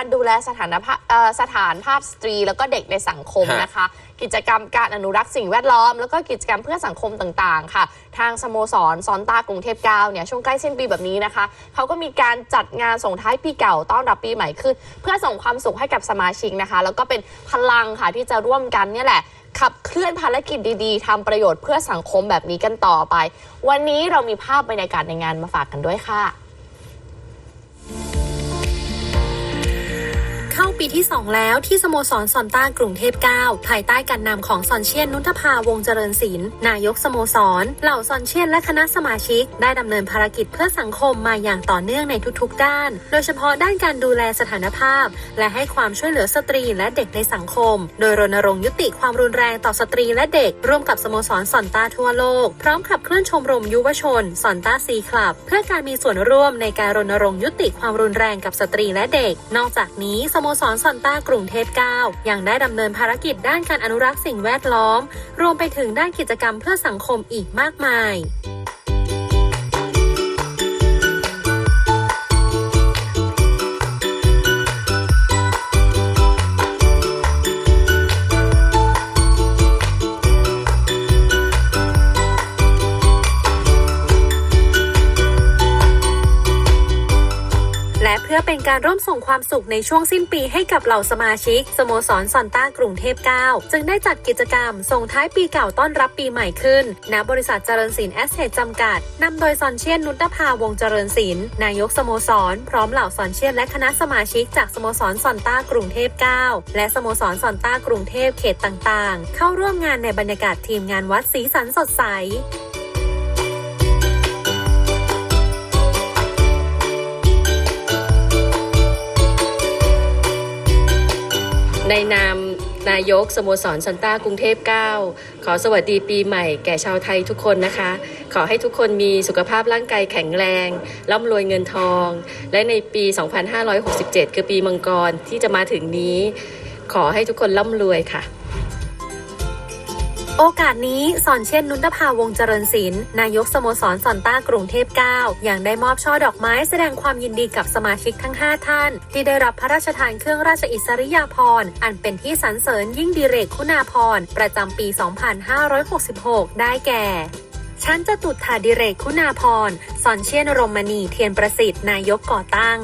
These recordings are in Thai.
การดูแลสถานภาพเอ่อสถานภาพสตรี แล้วก็เด็กในสังคมฮะ นะคะ กิจกรรมการอนุรักษ์สิ่งแวดล้อม แล้วก็กิจกรรมเพื่อสังคมต่างๆ ค่ะ ทางสโมสรซอนตากรุงเทพ9เนี่ยช่วงใกล้สิ้นปีแบบนี้นะคะเขาก็มีการจัดงานส่งท้ายปีเก่าต้อนรับปีใหม่ขึ้น เพื่อส่งความสุขให้กับสมาชิกนะคะ แล้วก็เป็นพลังค่ะที่จะร่วมกันเนี่ยแหละ ขับเคลื่อนภารกิจดีๆทำประโยชน์เพื่อสังคมแบบนี้กันต่อไป วันนี้เรามีภาพบรรยากาศในงานมาฝากกันด้วยค่ะ ปีที่ 2 แล้วที่สโมสรซอนต้ากรุงเทพ9ภายใต้การนำของซอนเชียนนุทภาวงเจริญศิลป์นายกสโมสร เหล่าซอนเชียนและคณะสมาชิก ได้ดำเนินภารกิจเพื่อสังคมมาอย่างต่อเนื่องในทุกๆ ด้าน โดยเฉพาะด้านการดูแลสถานภาพ และให้ความช่วยเหลือสตรีและเด็กในสังคม โดยรณรงค์ยุติความรุนแรงต่อสตรีและเด็ก ร่วมกับสโมสรซอนต้าทั่วโลก พร้อมขับเคลื่อนชมรมยุวชนซอนต้าซีคลับ เพื่อการมีส่วนร่วมในการรณรงค์ยุติความรุนแรงกับสตรีและเด็ก นอกจากนี้สโมสรซอนต้ากรุงเทพ9ยังได้ดำเนินภารกิจด้านการอนุรักษ์สิ่งแวดล้อม รวมไปถึงด้านกิจกรรมเพื่อสังคมอีกมากมาย เป็นการร่วมส่งความสุขในช่วงสิ้นปีให้กับเหล่าสมาชิก สโมสรซอนต้ากรุงเทพ 9 จึงได้จัดกิจกรรม ส่งท้ายปีเก่าต้อนรับปีใหม่ขึ้น ณ บริษัทเจริญศิลป์แอสเซทจำกัด นำโดยซอนเชียนนุตภาวงเจริญศิลป์นายกสโมสร พร้อมเหล่าซอนเชียนและคณะสมาชิกจากสโมสรซอนต้ากรุงเทพ 9 และสโมสรซอนต้ากรุงเทพเขตต่างๆ เข้าร่วมงานในบรรยากาศทีมงานวัดสีสันสดใส ในนามนายกสโมสรซันต้ากรุงเทพ 9 ขอสวัสดีปีใหม่แก่ชาวไทยทุกคนนะคะ ขอให้ทุกคนมีสุขภาพร่างกายแข็งแรง ร่ำรวยเงินทอง และในปี 2567 คือปีมังกรที่จะมาถึงนี้ ขอให้ทุกคนร่ำรวยค่ะ โอกาสนี้สอนเช่นนุนทภาวงเจริญศิลป์นายกสโมสรสอนต้ากรุงเทพ9ยังได้มอบช่อดอกไม้แสดงความยินดีกับสมาชิกทั้ง 5 ท่าน ที่ได้รับพระราชทานเครื่องราชอิสริยาภรณ์อันเป็นที่สรรเสริญยิ่งดีเรกคุณาภรณ์ประจำปี 2566 ได้แก่ชั้นจตุถาดิเรกคุณาภรสอนเชียนรมณีเทียนประสิทธิ์นายกก่อตั้ง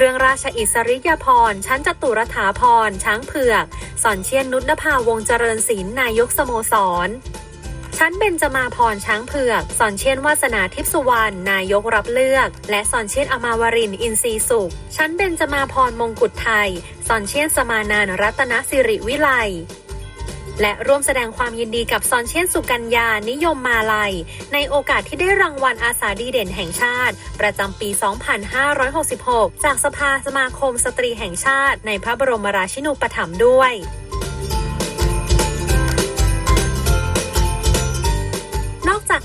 เครื่องราชอิสริยาภรณ์ชั้นจตุรถาภรณ์ช้างเผือก สอนเชียนนุชนภาวงเจริญศิลป์นายกสโมสร ชั้นเบญจมาพรช้างเผือก สอนเชียนวาสนาทิพสุวรรณ นายกรับเลือก และสอนเชียนอมาวรินอินทรีสุข ชั้นเบญจมาพรมงกุฎไทย สอนเชียนสมานานรัตนสิริวิไล และร่วมแสดงความยินดีกับซอนเชียนสุกัญญา นิยมมาลัย ในโอกาสที่ได้รางวัลอาสาดีเด่นแห่งชาติ ประจำปี 2566 จากสภาสมาคมสตรีแห่งชาติ ในพระบรมราชินูปถัมภ์ด้วย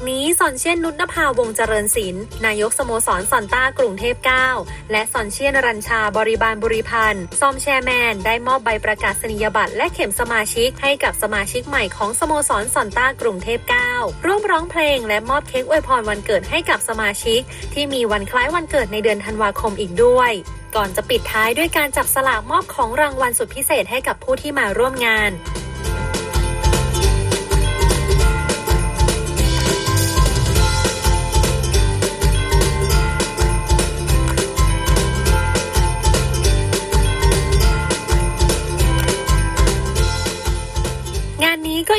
นี้สอนเชียนนุชนภาวงเจริญศิลป์นายกสโมสรซอนต้ากรุงเทพ 9 และสอนเชียนรัญชาบริบาลบุริพันธ์ซอมแชร์แมน ได้มอบใบประกาศนียบัตรและเข็มสมาชิกให้กับสมาชิกใหม่ของสโมสรซอนต้ากรุงเทพ 9 ร่วมร้องเพลงและมอบเค้กอวยพรวันเกิดให้กับสมาชิก ที่มีวันคล้ายวันเกิดในเดือนธันวาคมอีกด้วยก่อนจะปิดท้ายด้วยการจับสลากมอบของรางวัลสุดพิเศษให้กับผู้ที่มาร่วมงาน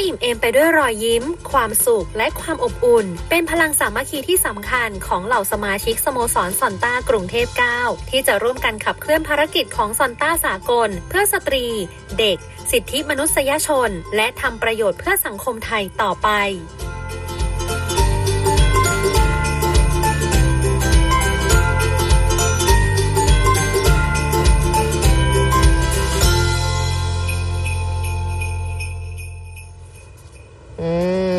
อิ่มเอมไปด้วยรอยยิ้ม ความสุขและความอบอุ่น เป็นพลังสามัคคีที่สำคัญของเหล่าสมาชิกสโมสรซอนต้ากรุงเทพ 9 ที่จะร่วมกันขับเคลื่อนภารกิจของซอนต้าสากล เพื่อสตรี เด็ก สิทธิมนุษยชน และทำประโยชน์เพื่อสังคมไทยต่อไป อื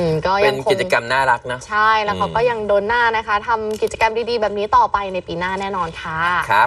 มก็เป็ยันงคงกิจกรรมน่ารักนะใช่แล้วเขาก็ยังโดนหน้านะคะทำกิจกรรมดีๆ แบบนี้ต่อไปในปีหน้าแน่นอนค่ะ ครับ